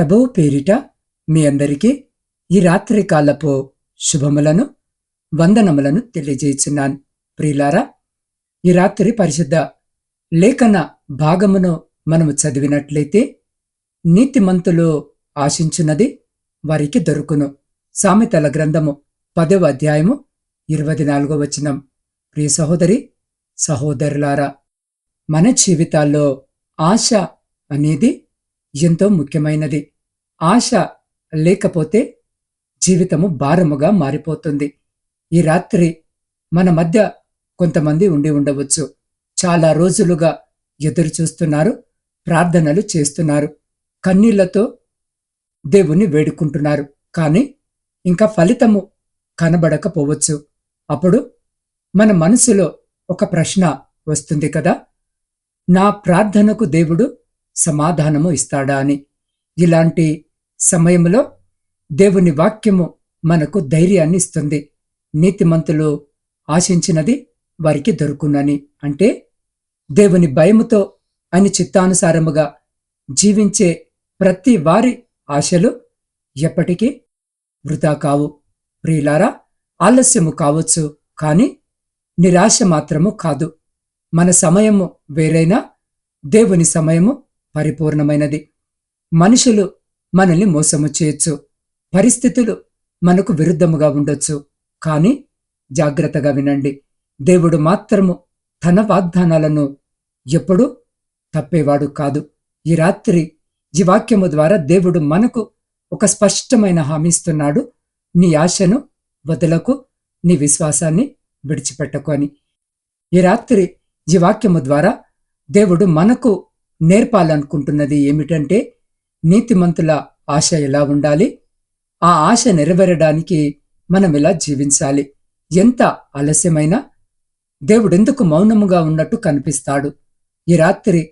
ప్రభువు పేరిట మీ అందరికీ ఈ రాత్రి కాలపు శుభములను వందనములను తెలియజేయుచున్నాను. ప్రియులారా ఈ రాత్రి పరిశుద్ధ లేఖన భాగమును మనము చదివినట్లయితే నీతిమంతులు ఆశించున్నది వారికి దొరుకును. సామెతల గ్రంథము పదవ అధ్యాయము ఇరవై నాలుగో వచనం. ప్రియ సహోదరి సహోదరులారా మన జీవితాల్లో ఆశ అనేది ఎంతో ముఖ్యమైనది. ఆశ లేకపోతే జీవితము భారముగా మారిపోతుంది. ఈ రాత్రి మన మధ్య కొంతమంది ఉండి ఉండవచ్చు. చాలా రోజులుగా ఎదురు చూస్తున్నారు ప్రార్థనలు చేస్తున్నారు కన్నీళ్ళతో దేవుణ్ణి వేడుకుంటున్నారు. కానీ ఇంకా ఫలితము కనబడకపోవచ్చు. అప్పుడు మన మనసులో ఒక ప్రశ్న వస్తుంది కదా నా ప్రార్థనకు దేవుడు సమాధానము ఇస్తాడా అని. ఇలాంటి సమయంలో దేవుని వాక్యము మనకు ధైర్యాన్ని ఇస్తుంది. నీతిమంతులు ఆశించినది వారికి దొరుకునని. అంటే దేవుని భయముతో అని చిత్తానుసారముగా జీవించే ప్రతి వారి ఆశలు ఎప్పటికీ వృధా కావు. ప్రియులారా ఆలస్యము కావచ్చు కానీ నిరాశ మాత్రము కాదు. మన సమయము వేరైనా దేవుని సమయము పరిపూర్ణమైనది. మనుషులు మనల్ని మోసము చేయొచ్చు. పరిస్థితులు మనకు విరుద్ధముగా ఉండొచ్చు. కానీ జాగ్రత్తగా వినండి. దేవుడు మాత్రము తన వాగ్దానాలను ఎప్పుడూ తప్పేవాడు కాదు. ఈ రాత్రి ఈ వాక్యము ద్వారా దేవుడు మనకు ఒక స్పష్టమైన హామీస్తున్నాడు నీ ఆశను వదలకు నీ విశ్వాసాన్ని విడిచిపెట్టకు అని ఈ రాత్రి ఈ వాక్యము ద్వారా దేవుడు మనకు నేర్పాలనుకుంటున్నది ఏమిటంటే నీతిమంతుల ఆశ ఎలా ఉండాలి? ఆ ఆశ నెరవేరడానికి మనం ఎలా జీవించాలి? ఎంత ఆలస్యమైనా దేవుడెందుకు మౌనముగా ఉన్నట్టు కనిపిస్తాడు? ఈ రాత్రి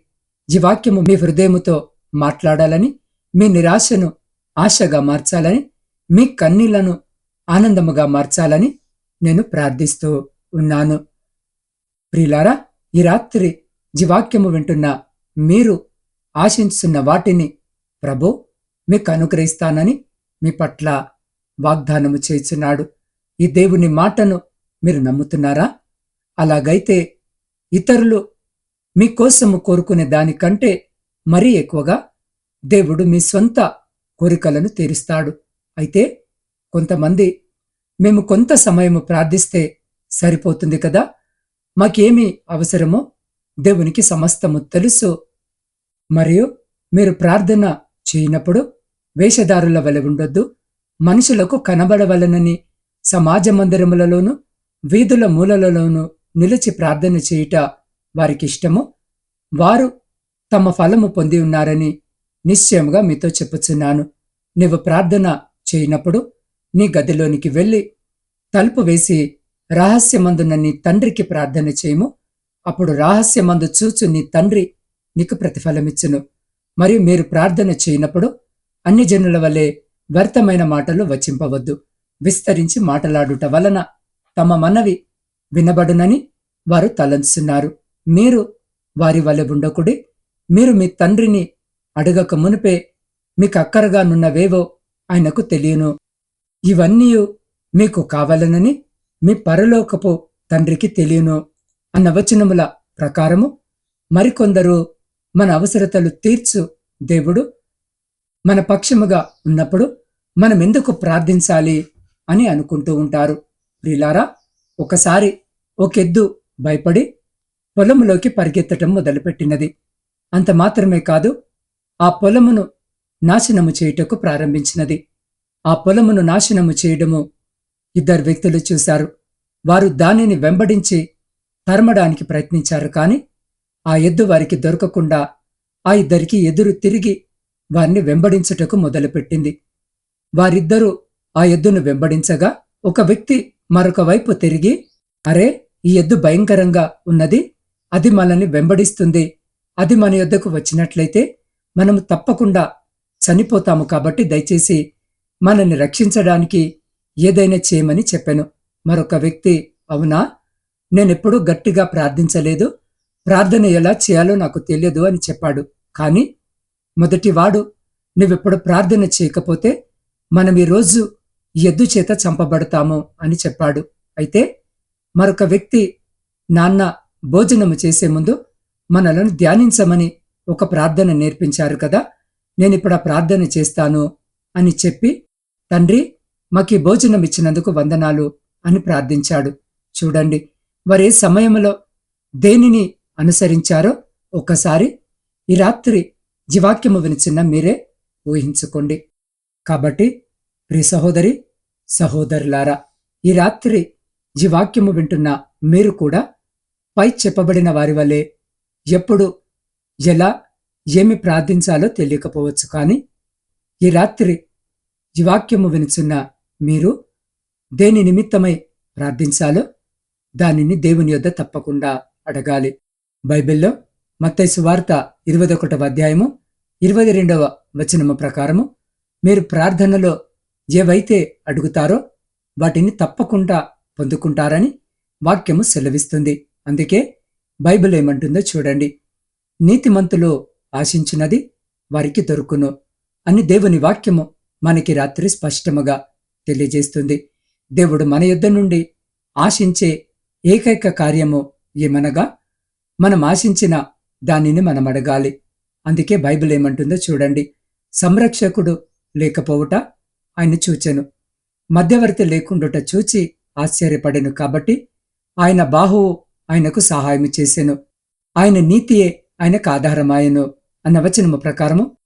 ఈ వాక్యము మీ హృదయముతో మాట్లాడాలని మీ నిరాశను ఆశగా మార్చాలని మీ కన్నీళ్ళను ఆనందముగా మార్చాలని నేను ప్రార్థిస్తూ ఉన్నాను. ప్రియులారా ఈ రాత్రి జీవాక్యము వింటున్న మీరు ఆశించున్న వాటిని ప్రభు మీకు అనుగ్రహిస్తానని మీ పట్ల వాగ్దానము చేస్తున్నాడు ఈ దేవుని మాటను మీరు నమ్ముతున్నారా? అలాగైతే ఇతరులు మీకోసము కోరుకునే దానికంటే మరీ ఎక్కువగా దేవుడు మీ సొంత కోరికలను తీరుస్తాడు. అయితే కొంతమంది మేము కొంత సమయము ప్రార్థిస్తే సరిపోతుంది కదా? మాకేమి అవసరమో? దేవునికి సమస్తము తెలుసు. మరియు మీరు ప్రార్థన చేయనప్పుడు వేషధారుల వలె ఉండొద్దు. మనుషులకు కనబడవలనని సమాజ మందిరములలోను వీధుల మూలలలోనూ నిలిచి ప్రార్థన చేయుట వారికిష్టము వారు తమ ఫలము పొంది ఉన్నారని నిశ్చయముగా మీతో చెప్పుచున్నాను. నీవు ప్రార్థన చేయనప్పుడు నీ గదిలోనికి వెళ్ళి తలుపు వేసి రహస్యమందున నీ తండ్రికి ప్రార్థన చేయము. అప్పుడు రహస్యమందు చూచు నీ తండ్రి నీకు ప్రతిఫలమిచ్చును. మరియు మీరు ప్రార్థన చేయనప్పుడు అన్ని జనుల వలె వ్యర్థమైన మాటలు వచింపవద్దు. విస్తరించి మాటలాడుట వలన తమ మనవి వినబడునని వారు తలంచున్నారు. మీరు వారి వలె ఉండకుడి. మీరు మీ తండ్రిని అడగక మునిపే మీకు అక్కరగా నున్నవేవో ఆయనకు తెలియను. ఇవన్నీ మీకు కావాలనని మీ పరలోకపు తండ్రికి తెలియను. అన్న వచనముల ప్రకారము మరికొందరు మన అవసరతలు తీర్చు దేవుడు మన పక్షముగా ఉన్నప్పుడు మనం ఎందుకు ప్రార్థించాలి అని అనుకుంటూ ఉంటారు. ప్రిలారా ఒకసారి ఒకెద్దు భయపడి పొలములోకి పరిగెత్తటం మొదలుపెట్టినది. అంత మాత్రమే కాదు ఆ పొలమును నాశనము చేయుటకు ప్రారంభించినది. ఆ పొలమును నాశనము చేయడము ఇద్దరు వ్యక్తులు చూశారు. వారు దానిని వెంబడించి తరమడానికి ప్రయత్నించారు కానీ ఆ ఎద్దు వారికి దొరకకుండా ఆ ఇద్దరికి ఎదురు తిరిగి వారిని వెంబడించుటకు మొదలుపెట్టింది. వారిద్దరూ ఆ ఎద్దును వెంబడించగా ఒక వ్యక్తి మరొక వైపు తిరిగి అరే ఈ ఎద్దు భయంకరంగా ఉన్నది. అది మనల్ని వెంబడిస్తుంది. అది మన యొద్దకు వచ్చినట్లయితే మనము తప్పకుండా చనిపోతాము కాబట్టి దయచేసి మనల్ని రక్షించడానికి ఏదైనా చేయమని చెప్పాను. మరొక వ్యక్తి అవునా? నేనెప్పుడూ గట్టిగా ప్రార్థించలేదు. ప్రార్థన ఎలా చేయాలో నాకు తెలియదు అని చెప్పాడు. కానీ మొదటివాడు నువ్వెప్పుడు ప్రార్థన చేయకపోతే మనం ఈరోజు ఎద్దు చేత చంపబడతాము అని చెప్పాడు. అయితే మరొక వ్యక్తి నాన్న భోజనము చేసే ముందు మనలను ధ్యానించమని ఒక ప్రార్థన నేర్పించారు కదా నేనిప్పుడు ఆ ప్రార్థన చేస్తాను అని చెప్పి తండ్రి మాకి భోజనం ఇచ్చినందుకు వందనాలు అని ప్రార్థించాడు. చూడండి వారే సమయంలో దేనిని అనుసరించారో ఒక్కసారి ఈ రాత్రి జీవాక్యము వినిచిన్న మీరే ఊహించుకోండి. కాబట్టి ప్రి సహోదరి సహోదరులారా ఈ రాత్రి జీవాక్యము వింటున్న మీరు కూడా పై చెప్పబడిన వారి వలె ఎప్పుడు ఎలా ఏమి ప్రార్థించాలో తెలియకపోవచ్చు. కానీ ఈ రాత్రి జీవాక్యము వినుచున్న మీరు దేని నిమిత్తమై ప్రార్థించాలో దానిని దేవుని యొద్ద తప్పకుండా అడగాలి. బైబిల్లో మత్తైసు వార్త ఇరవై ఒకటవ అధ్యాయము ఇరవై రెండవ వచనము ప్రకారము మీరు ప్రార్థనలో ఏవైతే అడుగుతారో వాటిని తప్పకుండా పొందుకుంటారని వాక్యము సెలవిస్తుంది. అందుకే బైబిల్ ఏమంటుందో చూడండి. నీతిమంతులు ఆశించినది వారికి దొరుకును అని దేవుని వాక్యము మనకి రాత్రి స్పష్టముగా తెలియజేస్తుంది. దేవుడు మన యుద్ధ నుండి ఆశించే ఏకైక కార్యము ఏమనగా మనం ఆశించిన దానిని మనం అడగాలి. అందుకే బైబిల్ ఏమంటుందో చూడండి. సంరక్షకుడు లేకపోవుట ఆయన చూచెను. మధ్యవర్తి లేకుండుట చూచి ఆశ్చర్యపడెను కాబట్టి ఆయన బాహువు ఆయనకు సహాయం చేసెను. ఆయన నీతియే ఆయనకు ఆధారమాయను అన్న వచనము ప్రకారము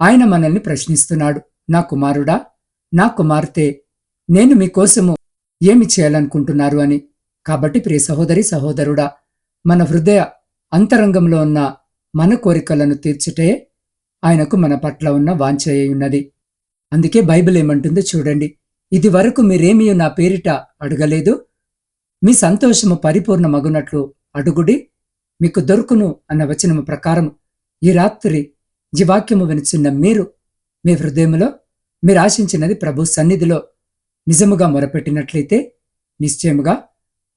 ఆయన మనల్ని ప్రశ్నిస్తున్నాడు. నా కుమారుడా నా కుమార్తె నేను మీకోసము ఏమి చేయాలనుకుంటున్నారు అని. కాబట్టి ప్రియ సహోదరి సహోదరుడా మన హృదయ అంతరంగంలో ఉన్న మన కోరికలను తీర్చుటే ఆయనకు మన పట్ల ఉన్న వాంఛ ఉన్నది. అందుకే బైబిల్ ఏమంటుందో చూడండి. ఇది వరకు మీరేమీ నా పేరిట అడగలేదు. మీ సంతోషము పరిపూర్ణ మగునట్లు అడుగుడి. మీకు దొరుకును అన్న వచనము ప్రకారం ఈ రాత్రి ఈ వాక్యము వినిచిన్న మీరు మీ హృదయములో మీరు ఆశించినది ప్రభు సన్నిధిలో నిజముగా మొరపెట్టినట్లయితే నిశ్చయముగా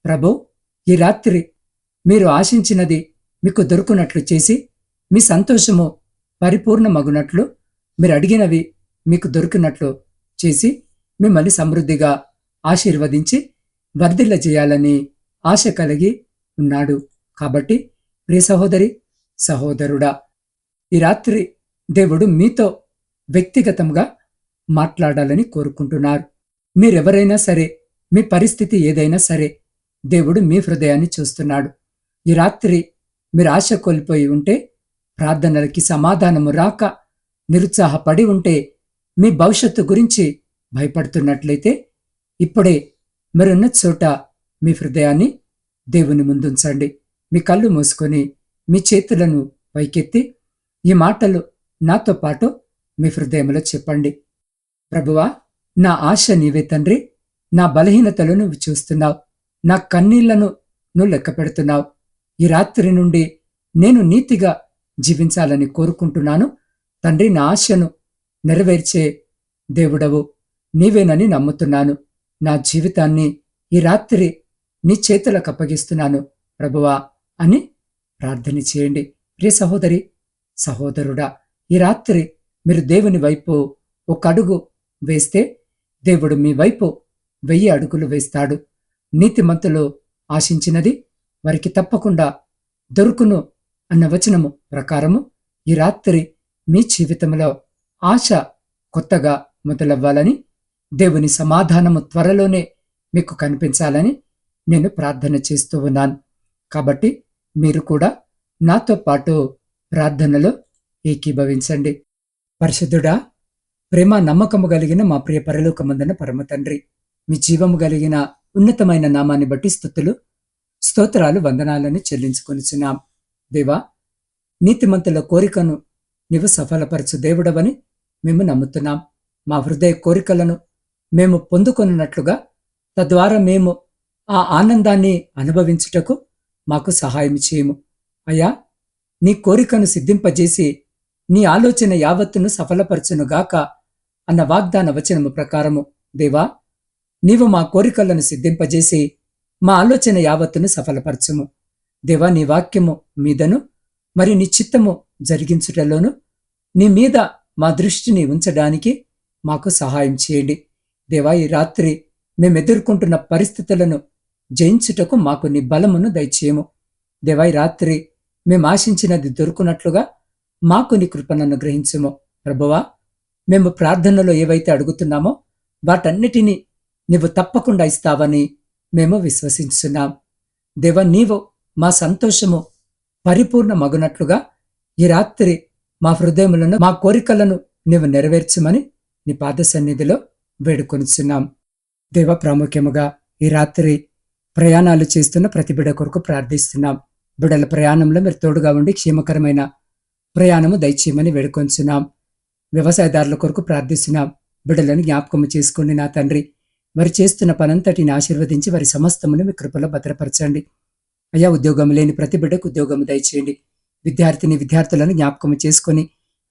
ప్రభు ఈ రాత్రి మీరు ఆశించినది మీకు దొరుకునట్లు చేసి మీ సంతోషము పరిపూర్ణమగునట్లు మీరు అడిగినవి మీకు దొరికినట్లు చేసి మిమ్మల్ని సమృద్ధిగా ఆశీర్వదించి వర్ధిల్ల చేయాలని ఆశ కలిగి ఉన్నాడు. కాబట్టి ప్రియ సహోదరి సహోదరుడా ఈ రాత్రి దేవుడు మీతో వ్యక్తిగతంగా మాట్లాడాలని కోరుకుంటున్నారు. మీరెవరైనా సరే మీ పరిస్థితి ఏదైనా సరే దేవుడు మీ హృదయాన్ని చూస్తున్నాడు. ఈ రాత్రి మీరు ఆశ కోల్పోయి ఉంటే ప్రార్థనలకి సమాధానము రాక నిరుత్సాహపడి ఉంటే మీ భవిష్యత్తు గురించి భయపడుతున్నట్లయితే ఇప్పుడే మీరున్న చోట మీ హృదయాన్ని దేవుని ముందుంచండి. మీ కళ్ళు మూసుకొని మీ చేతులను పైకెత్తి ఈ మాటలు నాతో పాటు మీ హృదయంలో చెప్పండి. ప్రభువా నా ఆశ నీవే తండ్రి. నా బలహీనతలు నువ్వు చూస్తున్నావు. నా కన్నీళ్ళను నువ్వు లెక్క పెడుతున్నావు ఈ రాత్రి నుండి నేను నీతిగా జీవించాలని కోరుకుంటున్నాను. తండ్రి నా ఆశను నెరవేర్చే దేవుడవు. నీవేనని నమ్ముతున్నాను. నా జీవితాన్ని ఈ రాత్రి నీ చేతులకు అప్పగిస్తున్నాను. ప్రభువా అని ప్రార్థన చేయండి. ప్రియ సహోదరి సహోదరుడా ఈ రాత్రి మీరు దేవుని వైపు ఒక అడుగు వేస్తే దేవుడు మీ వైపు వెయ్యి అడుగులు వేస్తాడు. నీతిమంతులు ఆశించినది వారికి తప్పకుండా దొరుకును అన్న వచనము ప్రకారము ఈ రాత్రి మీ జీవితంలో ఆశ కొత్తగా మొదలవ్వాలని దేవుని సమాధానము త్వరలోనే మీకు కనిపించాలని నేను ప్రార్థన చేస్తూ ఉన్నాను. కాబట్టి మీరు కూడా నాతో పాటు ప్రార్థనలో ఏకీభవించండి. పరిశుద్ధుడా ప్రేమ నమ్మకము కలిగిన మా ప్రియ పరలోకమందన పరమ తండ్రి మీ జీవము కలిగిన ఉన్నతమైన నామాన్ని బట్టి స్థుతులు స్తోత్రాలు వందనాలను చెల్లించుకొనిచున్నాం. దేవా నీతిమంతుల కోరికను నీవు సఫలపరచు దేవుడవని మేము నమ్ముతున్నాం. మా హృదయ కోరికలను మేము పొందుకొనున్నట్లుగా తద్వారా మేము ఆ ఆనందాన్ని అనుభవించుటకు మాకు సహాయం చేయము. అయ్యా నీ కోరికను సిద్ధింపజేసి నీ ఆలోచన యావత్తును సఫలపరచునుగాక అన్న వాగ్దాన వచనము ప్రకారము. దేవా నీవు మా కోరికలను సిద్ధింపజేసి మా ఆలోచన యావత్తును సఫలపరచుము. దేవా నీ వాక్యము మీదను మరి నీ చిత్తము జరిగించుటలోను నీ మీద మా దృష్టిని ఉంచడానికి మాకు సహాయం చేయండి. దేవా ఈ రాత్రి మేము ఎదుర్కొంటున్న పరిస్థితులను జయించుటకు మాకు నీ బలమును దయచేయము. దేవా ఈ రాత్రి మేము ఆశించినది దొరుకునట్లుగా మాకు నీ కృపను గ్రహించము ప్రభువా మేము ప్రార్థనలో ఏవైతే అడుగుతున్నామో వాటన్నిటినీ నువ్వు తప్పకుండా ఇస్తావని మేము విశ్వసించున్నాం దేవ నీవు మా సంతోషము పరిపూర్ణ మగునట్లుగా ఈ రాత్రి మా హృదయములను మా కోరికలను నీవు నెరవేర్చమని నీ పాద సన్నిధిలో వేడుకొనిచున్నాం. దేవ ప్రాముఖ్యముగా ఈ రాత్రి ప్రయాణాలు చేస్తున్న ప్రతి బిడ కొరకు ప్రార్థిస్తున్నాం. బిడల ప్రయాణంలో మీరు తోడుగా ఉండి క్షేమకరమైన ప్రయాణము దయచేయమని వేడుకొంచున్నాం వ్యవసాయదారుల కొరకు ప్రార్థిస్తున్నాం. బిడలను జ్ఞాపకము చేసుకోండి నా తండ్రి వారు చేస్తున్న పనంతటిని ఆశీర్వదించి వారి సమస్తమును మీ కృపలో భద్రపరచండి. అయ్యా ఉద్యోగం లేని ప్రతి బిడ్డకు ఉద్యోగము దయచేయండి. విద్యార్థిని విద్యార్థులను జ్ఞాపకము చేసుకొని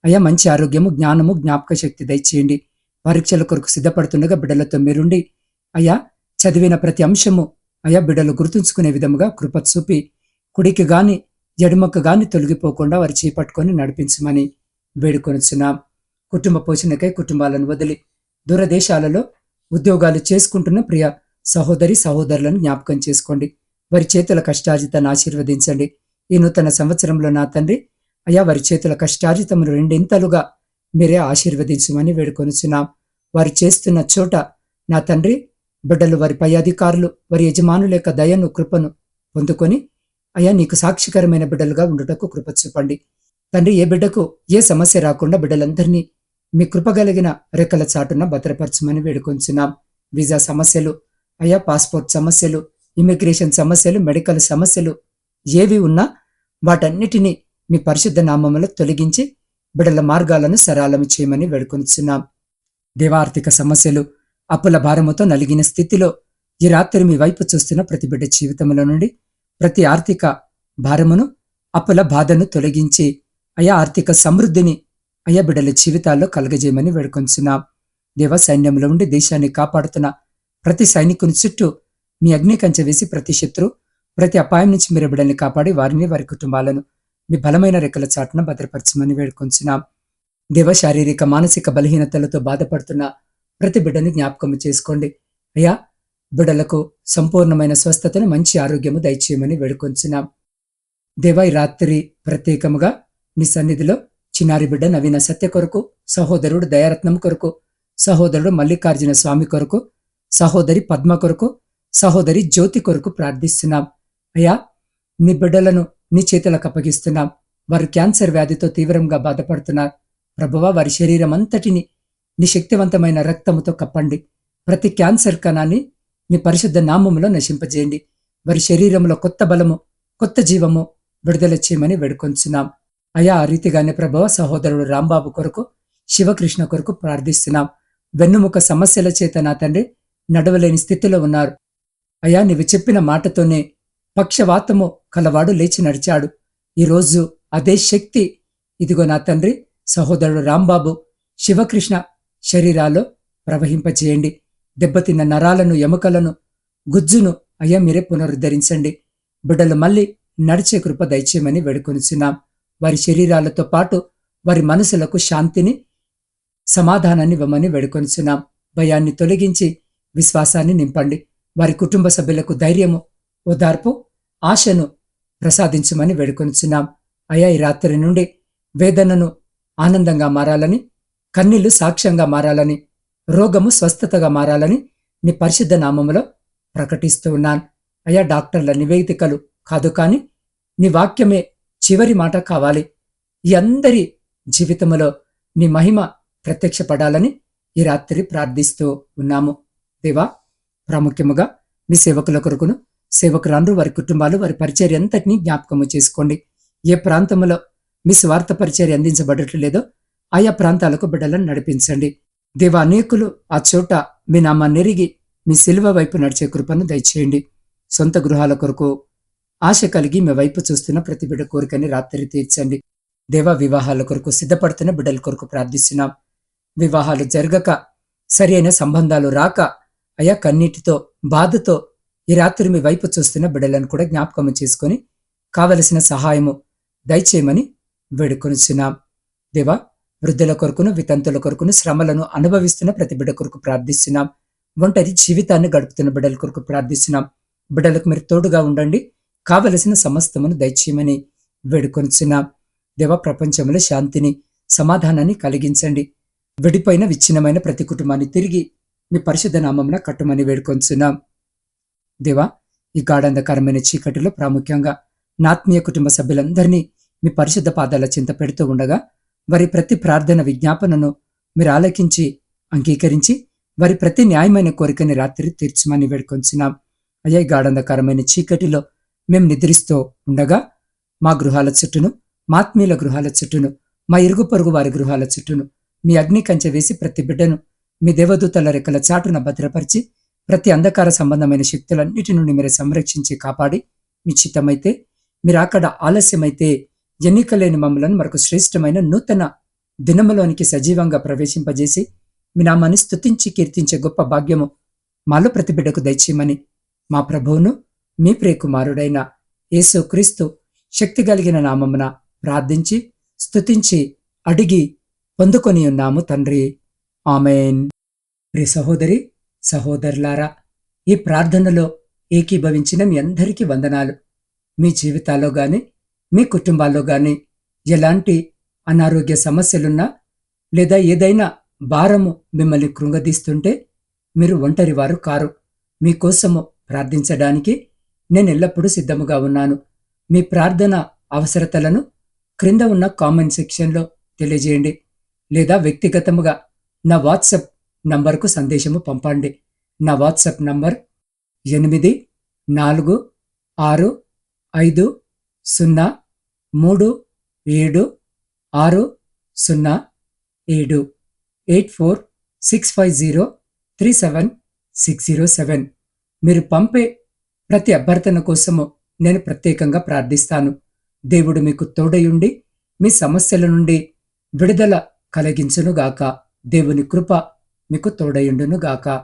అయ్యా మంచి ఆరోగ్యము జ్ఞానము జ్ఞాపక శక్తి దయచేయండి. పరీక్షల కొరకు సిద్ధపడుతుండగా బిడ్డలతో మీరుండి అయ్యా చదివిన ప్రతి అంశము అయా బిడ్డలు గుర్తుంచుకునే విధముగా కృప చూపి కుడికి గాని ఎడమకు గాని తొలగిపోకుండా వారు చేపట్టుకొని నడిపించమని వేడుకొనుచున్నాం. కుటుంబ పోషణకై కుటుంబాలను వదిలి దూరదేశాలలో ఉద్యోగాలు చేసుకుంటున్న ప్రియ సహోదరి సహోదరులను జ్ఞాపకం చేసుకోండి. వారి చేతుల కష్టార్జితాన్ని ఆశీర్వదించండి. ఈ నూతన సంవత్సరంలో నా తండ్రి అయా వారి చేతుల కష్టార్జితములు రెండింతలుగా మీరే ఆశీర్వదించమని వేడుకొనుచున్నాం. వారు చేస్తున్న చోట నా తండ్రి బిడ్డలు వారి పై అధికారులు వారి యజమానుల యొక్క దయను కృపను పొందుకొని అయా నీకు సాక్షికరమైన బిడ్డలుగా ఉండుటకు కృప చూపండి. తండ్రి ఏ బిడ్డకు ఏ సమస్య రాకుండా బిడ్డలందరినీ మీ కృపగలిగిన రెక్కల చాటున భద్రపరచమని వేడుకొంచున్నాం. వీసా సమస్యలు అయా పాస్పోర్ట్ సమస్యలు ఇమిగ్రేషన్ సమస్యలు మెడికల్ సమస్యలు ఏవి ఉన్నా వాటన్నిటినీ మీ పరిశుద్ధ నామములో తొలగించి బిడల మార్గాలను సరాలము చేయమని వేడుకొనిచున్నాం దేవార్థిక సమస్యలు అప్పుల భారముతో నలిగిన స్థితిలో ఈ రాత్రి మీ వైపు చూస్తున్న ప్రతి బిడ్డ జీవితంలో నుండి ప్రతి ఆర్థిక భారమును అప్పుల బాధను తొలగించి అయా ఆర్థిక సమృద్ధిని అయ్యా బిడ్డల జీవితాల్లో కలగజేయమని వేడుకొంచున్నాం. దేవ సైన్యంలో ఉండి దేశాన్ని కాపాడుతున్న ప్రతి సైనికుని చుట్టూ మీ అగ్ని కంచె వేసి ప్రతి శత్రు ప్రతి అపాయం నుంచి మీరు బిడ్డల్ని కాపాడి వారిని వారి కుటుంబాలను మీ బలమైన రెక్కల చాటున భద్రపరచమని వేడుకొంచున్నాం. దేవ శారీరక మానసిక బలహీనతలతో బాధపడుతున్న ప్రతి బిడ్డని జ్ఞాపకం చేసుకోండి. అయ్యా బిడ్డలకు సంపూర్ణమైన స్వస్థతను మంచి ఆరోగ్యము దయచేయమని వేడుకొంచున్నాం. దేవ ఈ రాత్రి ప్రత్యేకముగా నీ సన్నిధిలో చిన్నారి బిడ్డ నవీన సత్య కొరకు సహోదరుడు దయారత్నం కొరకు సహోదరుడు మల్లికార్జున స్వామి కొరకు సహోదరి పద్మ కొరకు సహోదరి జ్యోతి కొరకు ప్రార్థిస్తున్నాం. అయ్యా నీ బిడ్డలను నీ చేతులకు అప్పగిస్తున్నాం. వారు క్యాన్సర్ వ్యాధితో తీవ్రంగా బాధపడుతున్నారు. ప్రభువా వారి శరీరం అంతటిని నీ శక్తివంతమైన రక్తముతో కప్పండి. ప్రతి క్యాన్సర్ కణాన్ని నీ పరిశుద్ధ నామములో నశింపజేయండి. వారి శరీరంలో కొత్త బలము కొత్త జీవము విడుదల చేయమని వేడుకొంచున్నాం. అయా ఆ రీతిగానే ప్రభవ సహోదరుడు రాంబాబు కొరకు శివకృష్ణ కొరకు ప్రార్థిస్తున్నాం. వెన్నుముక సమస్యల చేత నా తండ్రి నడవలేని స్థితిలో ఉన్నారు. అయా నీవు చెప్పిన మాటతోనే పక్షవాతము కలవాడు లేచి నడిచాడు. ఈరోజు అదే శక్తి ఇదిగో నా తండ్రి సహోదరుడు రాంబాబు శివకృష్ణ శరీరాల్లో ప్రవహింపచేయండి. దెబ్బతిన్న నరాలను ఎముకలను గుజ్జును అయ్యా మీరే పునరుద్ధరించండి. బిడ్డలు మళ్ళీ నడిచే కృప దయచేయమని వేడుకొనిచున్నాం. వారి శరీరాలతో పాటు వారి మనసులకు శాంతిని సమాధానాన్ని ఇవ్వమని వేడుకొనిచున్నాం. భయాన్ని తొలగించి విశ్వాసాన్ని నింపండి. వారి కుటుంబ సభ్యులకు ధైర్యము ఓదార్పు ఆశను ప్రసాదించమని వేడుకొనిచున్నాం. అయా ఈ రాత్రి నుండి వేదనను ఆనందంగా మారాలని కన్నీళ్ళు సాక్ష్యంగా మారాలని రోగము స్వస్థతగా మారాలని నీ పరిశుద్ధ నామములో ప్రకటిస్తూ ఉన్నాను. అయా డాక్టర్ల నివేదికలు కాదు కానీ నీ వాక్యమే చివరి మాట కావాలి. ఈ అందరి జీవితములో నీ మహిమ ప్రత్యక్షపడాలని ఈ రాత్రి ప్రార్థిస్తూ ఉన్నాము. దేవా ప్రాముఖ్యముగా మీ సేవకుల కొరకును సేవకురాండ్రు వారి కుటుంబాలు వారి పరిచర్య అంతటినీ జ్ఞాపకము చేసుకోండి. ఏ ప్రాంతంలో మీ స్వార్థ పరిచర్య అందించబడట్లేదో ఆయా ప్రాంతాలకు బిడ్డలను నడిపించండి. దేవ అనేకులు ఆ చోట మీ నామాన్ని ఎరిగి మీ సిలువ వైపు నడిచే కృపను దయచేయండి. సొంత గృహాల కొరకు ఆశ కలిగి మీ వైపు చూస్తున్న ప్రతి బిడ్డ కోరికని రాత్రి తీర్చండి. దేవ వివాహాల కొరకు సిద్ధపడుతున్న బిడ్డల కొరకు ప్రార్థిస్తున్నాం. వివాహాలు జరగక సరి అయిన సంబంధాలు రాక అయా కన్నీటితో బాధతో ఈ రాత్రి మీ వైపు చూస్తున్న బిడ్డలను కూడా జ్ఞాపకం చేసుకొని కావలసిన సహాయము దయచేయమని వేడుకొనిచున్నాం. దేవా వృద్ధుల కొరకును వితంతుల కొరకును శ్రమలను అనుభవిస్తున్న ప్రతి బిడ్డ కొరకు ప్రార్థిస్తున్నాం. ఒంటరి జీవితాన్ని గడుపుతున్న బిడ్డల కొరకు ప్రార్థిస్తున్నాం. బిడ్డలకు మీరు తోడుగా ఉండండి. కావలసిన సమస్తమును దయచేయమని వేడుకొనిచున్నాం దేవ ప్రపంచంలో శాంతిని సమాధానాన్ని కలిగించండి. విడిపోయిన విచ్ఛిన్నమైన ప్రతి కుటుంబాన్ని తిరిగి మీ పరిశుద్ధ నామమున కట్టుమని వేడుకొంచున్నాం దేవా ఈ గాఢంధకరమైన చీకటిలో ప్రాముఖ్యంగా నాత్మీయ కుటుంబ సభ్యులందరినీ మీ పరిశుద్ధ పాదాల చింత పెడుతూ ఉండగా వారి ప్రతి ప్రార్థన విజ్ఞాపనను మీరు ఆలకించి అంగీకరించి వారి ప్రతి న్యాయమైన కోరికని రాత్రి తీర్చమని వేడుకొంచున్నాం అయ్యా ఈ గాఢంధకరమైన చీకటిలో మేము నిద్రిస్తూ ఉండగా మా గృహాల చుట్టూను మాత్మీయుల గృహాల చుట్టూను మా ఇరుగు పొరుగు వారి గృహాల చుట్టూను మీ అగ్ని కంచె వేసి ప్రతి బిడ్డను మీ దేవదూతల రెక్కల చాటున భద్రపరిచి ప్రతి అంధకార సంబంధమైన శక్తులన్నిటి నుండి మీరు సంరక్షించి కాపాడి మీ చిత్తమైతే మీరు అక్కడ ఆలస్యమైతే ఎన్నికలేని మమ్మలను మరొక శ్రేష్టమైన నూతన దినములోనికి సజీవంగా ప్రవేశింపజేసి మీ నామాన్ని స్తుతించి కీర్తించే గొప్ప భాగ్యము మాలో ప్రతి బిడ్డకు దయచేయమని మా ప్రభువును మీ ప్రియకుమారుడైన యేసుక్రీస్తు శక్తి కలిగిన నామమున ప్రార్థించి స్తుతించి అడిగి పొందుకొని ఉన్నాము తండ్రి. ఆమెన్. ప్రియ సహోదరి సహోదరులారా ఈ ప్రార్థనలో ఏకీభవించిన మీ అందరికీ వందనాలు. మీ జీవితాల్లో కానీ మీ కుటుంబాల్లో కానీ ఎలాంటి అనారోగ్య సమస్యలున్నా లేదా ఏదైనా భారము మిమ్మల్ని కృంగదీస్తుంటే మీరు ఒంటరి వారు కారు. మీకోసము ప్రార్థించడానికి నేను ఎల్లప్పుడూ సిద్ధముగా ఉన్నాను. మీ ప్రార్థన అవసరతలను క్రింద ఉన్న కామెంట్ సెక్షన్లో తెలియజేయండి. లేదా వ్యక్తిగతముగా నా వాట్సాప్ నంబర్కు సందేశము పంపండి. నా వాట్సాప్ నంబర్ ఎనిమిది నాలుగు ఆరు ఐదు సున్నా మూడు ఏడు ఆరు సున్నా ఏడు eight four six five zero three seven six zero seven. మీరు పంపే ప్రతి అభ్యర్థన కోసము నేను ప్రత్యేకంగా ప్రార్థిస్తాను. దేవుడు మీకు తోడయుండి మీ సమస్యల నుండి విడుదల కలిగించునుగాక. దేవుని కృప మీకు తోడయుండునుగాక.